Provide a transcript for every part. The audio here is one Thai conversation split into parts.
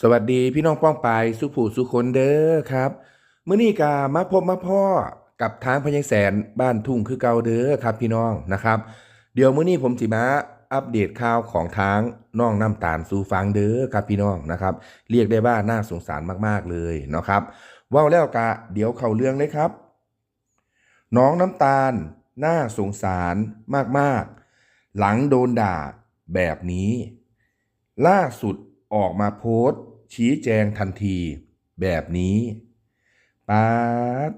สวัสดีพี่น้องป้องปายสุผู้สุคนเด้อครับมื้อนี้กามาพบมาพ่อกับทางพญายแสนบ้านทุ่งคือเก่าเด้อครับพี่น้องนะครับ เดี๋ยวมื้อนี้ผมสิมาอัปเดตข่าวของทางน้องน้ำตาลสู่ฟังเด้อครับพี่น้องนะครับ เรียกได้ว่าน่าสงสารมากๆเลยนะครับว้าแล้วกะเดี๋ยวเข้าเรื่องเลยครับ น้องน้ำตาลน่าสงสารมากๆ หลังโดนด่าแบบนี้ ล่าสุด ออกมาโพสต์ ชี้แจงทันที แบบนี้ป๊าด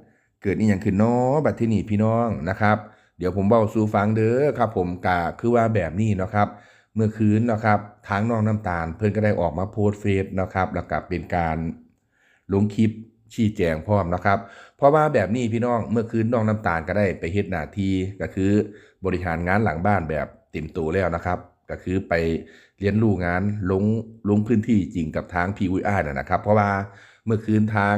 เกิดนี่อย่างขึ้นเนาะบัดที่นี่พี่น้องนะครับ เดี๋ยวผมเบาสู่ฟังเด้อครับ ผมกะคือว่าแบบนี้เนาะครับ เมื่อคืนเนาะครับทางน้องน้ำตาล เพิ่อนก็ได้ออกมาโพสต์เฟซนะครับ แล้วก็เป็นการลงคลิปชี้แจงพร้อมนะครับ เพราะว่าแบบนี้พี่น้องเมื่อคืนน้องน้ำตาลก็ได้ไปเฮ็ดหน้าที่ก็คือบริหารงานหลังบ้านแบบเต็มตัวแล้วนะครับ ก็คือไปเรียนรู้งานลงลงพื้นที่จริงกับทางพีวีอาร์นะครับ เพราะว่าเมื่อคืนทาง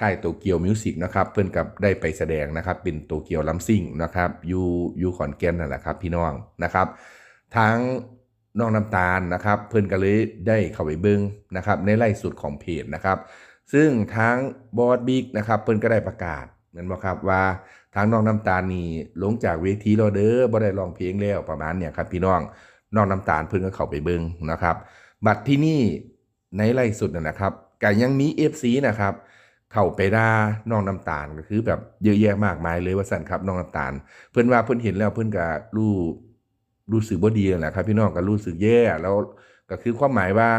ค่ายโตเกียวมิวสิกนะครับเพิ่อนกับได้ไปแสดงนะครับ เป็นโตเกียวลัมซิ่งนะครับอยู่อยู่ขอนแก่นนั่นแหละครับ พี่น้องนะครับทางน้องน้ำตาลนะครับ เพิ่อนก็เลยได้เข้าไปเบิ่งนะครับ ในไล่สุดของเพจนะครับ ซึ่งทางบอสบิ๊กนะครับเพิ่อนก็ได้ประกาศเหมือนบอกครับว่าทางน้องน้ำตาลนี่ลงจากเวทีแล้วเด้อบ่ได้ร้องเพลงแล้วประมาณเนี่ยครับพี่น้อง นองน้ำตาลเพิ่นก็เข้าไปเบิ่งนะครับ บัตรที่นี่ในไล่สุดนะครับก็ยังมี FC นะครับเข้าไปด่านองน้ำตาลก็คือแบบเยอะแยะมากมายเลยว่าสั่นครับนองน้ำตาล เพิ่อนว่าเพิ่อนเห็นแล้วเพิ่อนก็รู้รู้สึกบ่ดีแหละครับ พี่น้องก็รู้สึกแย่แล้วก็คือความหมายว่า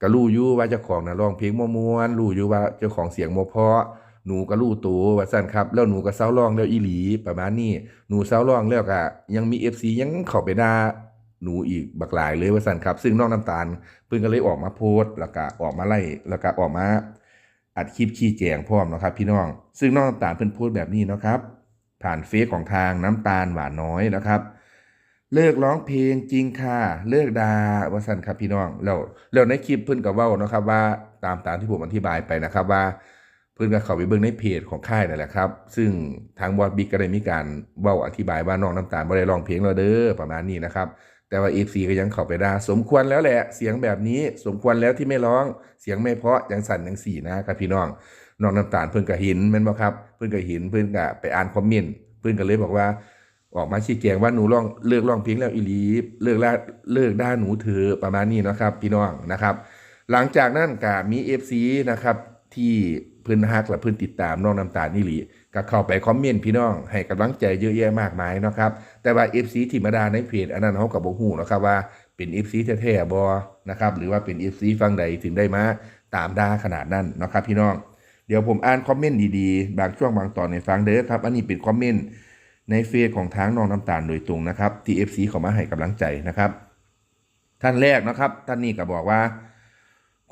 ก็รู้อยู่ว่าเจ้าของนะร้องเพลงม่วนๆรู้อยู่ว่าเจ้าของเสียงบ่เพาะ หนูก็รู้ตัวว่าซั่นครับ แล้วหนูก็เซาร้องแล้วอีหลีประมาณนี้หนูเซาร้องแล้วก็ยังมี FC ยังเข้าไปด่าหนูอีกบักหลายเลยว่าซั่นครับ ซึ่งน้องน้ำตาลเพิ่นก็เลยออกมาโพสต์แล้วก็ออกมาไล่แล้วก็ออกมาอัดคลิปชี้แจงพร้อมนะครับพี่น้อง ซึ่งน้องน้ำตาลเพิ่นโพสต์แบบนี้นะครับ ผ่านเฟซของทางน้ำตาลหวานน้อยนะครับ เลิกร้องเพลงจริงค่ะ เลิกดาว่าสั่นครับพี่น้องแล้วแล้วในคลิปเพิ่นก็เว้านะครับว่าตามตามที่ผมอธิบายไปนะครับว่า เพิ่นก็เข้าไปเบิ่งในเพจของค่ายนั่นแหละครับ ซึ่งทางบอสบิ๊กก็ได้มีการเว้าอธิบายว่าน้องน้ำตาลบ่ได้ร้องเพลงแล้วเด้อประมาณนี้นะครับ แต่ว่า FC ก็ยังเข้าไปได่าสมควรแล้วแหละ เสียงแบบนี้สมควรแล้วที่ไม่ร้องเสียงไม่เพาะจังสั่นจังสี่นะครับพี่น้องน้องน้ำตาลเพิ่นก็เห็นแม่นบ่ครับ เพิ่นก็เห็นเพิ่นก็ไปอ่านคอมเมนต์เพิ่นก็เลยบอกว่าออกมาชี้แจงว่าหนูร้องเลิกร้องเพลงแล้วอีลีเลิกละเลิกด่าหนูเถอประมาณนี้นะครับ พี่น้องนะครับ หลังจากนั้นก็มี FC นะครับที่ เพิ่อนฮักและเพิ่อนติดตามน้องน้ำตาลนี่หลีก็เข้าไปคอมเมนต์พี่น้องให้กำลังใจเยอะแยะมากมายนะครับแต่ว่า FC ที่มาดาในเพจอันนั้นเฮาก็บ่ฮู้นะครับว่าเป็น FC แท้ๆบ่นะครับหรือว่าเป็น FC ฟังใดถึงได้มาตามด่าขนาดนั้นนะครับพี่น้องเดี๋ยวผมอ่านคอมเมนต์ดีๆ บางช่วงบางตอนในฟังเด้อครับ อันนี้เป็นคอมเมนต์ในเฟซของทางน้องน้ำตาลโดยตรงนะครับที่ FC เขามาให้กำลังใจนะครับ ท่านแรกนะครับ ท่านนี้ก็บอกว่า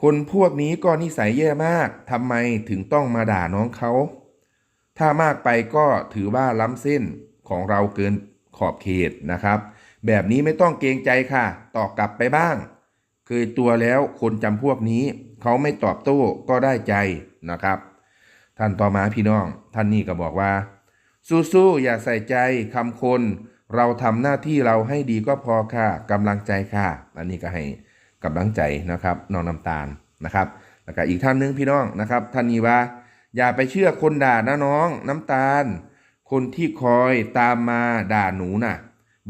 คนพวกนี้ก็นิสัยแย่มากทำไมถึงต้องมาด่าน้องเขา ถ้ามากไปก็ถือว่าล้ำเส้นของเราเกินขอบเขตนะครับ แบบนี้ไม่ต้องเกรงใจค่ะ ตอบกลับไปบ้าง เคยตัวแล้วคนจำพวกนี้ เขาไม่ตอบโต้ก็ได้ใจนะครับ ท่านต่อมาพี่น้อง ท่านนี่ก็บอกว่า สู้ๆอย่าใส่ใจคำคน เราทำหน้าที่เราให้ดีก็พอค่ะกำลังใจค่ะ อันนี้ก็ให้ กำลังใจนะครับน้องน้ำตาลนะครับแล้วก็อีกท่านหนึงพี่น้องนะครับท่านนี้ว่า อย่าไปเชื่อคนด่านะน้องน้ำตาล คนที่คอยตามมาด่าหนูน่ะ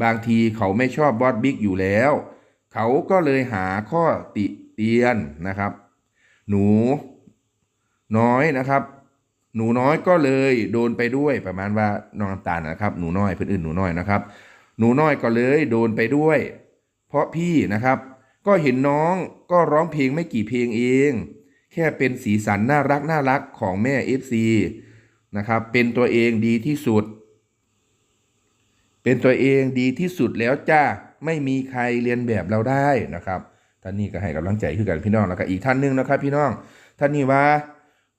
บางทีเขาไม่ชอบบอสบิ๊กอยู่แล้ว เขาก็เลยหาข้อติเตียนนะครับ หนูน้อยนะครับ หนูน้อยก็เลยโดนไปด้วยประมาณว่าน้องน้ำตาลนะครับหนูน้อยเพื่อนอื่นหนูน้อยนะครับ หนูน้อยก็เลยโดนไปด้วย เพราะพี่นะครับ ก็เห็นน้องก็ร้องเพลงไม่กี่เพลงเอง แค่เป็นสีสันน่ารักน่ารักของแม่ FC นะครับเป็นตัวเองดีที่สุด เป็นตัวเองดีที่สุดแล้วจ้าไม่มีใครเรียนแบบเราได้นะครับท่านนี้ก็ให้กำลังใจคือกันพี่น้องแล้วก็อีกท่านหนึงนะครับ พี่น้องท่านนี้ว่า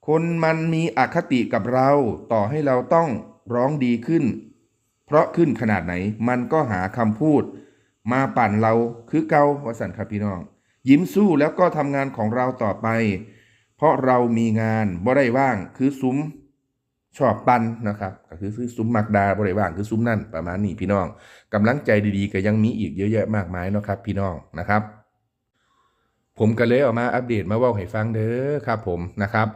คนมันมีอคติกับเรา ต่อให้เราต้องร้องดีขึ้น เพราะขึ้นขนาดไหนมันก็หาคำพูด มาปั่นเราคือเกาวสันครับพี่น้อง ยิ้มสู้แล้วก็ทำงานของเราต่อไป เพราะเรามีงานบ่ได้ว่างคือซุ้มชอบปันนะครับก็คือซื้อซุ้มมักดาบ่ได้ว่างคือซุ้มนั่นประมาณนี้พี่น้องกำลังใจดีๆ ก็ยังมีอีกเยอะแยะมากมายเนาะครับ พี่น้องนะครับ ผมก็เลยออกมาอัปเดตมาว้าให้ฟังเด้อครับผมนะครับ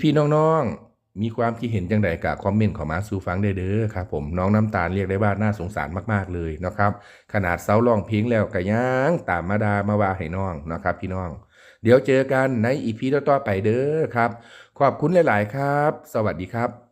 พี่ๆน้องๆ มีความคิดเห็นจังใดก็คอมเมนต์ของมาสูฟังได้เด้อครับผมน้องน้ำตาลเรียกได้ว่าน่าสงสารมากๆเลยนะครับขนาดเซาลองเพลงแล้วกะยังตามมาดามาว่าให้น้องนะครับ พี่น้อง เดี๋ยวเจอกันในอีพีต่อๆไปเด้อครับ ขอบคุณหลาย ๆ ครับ สวัสดีครับ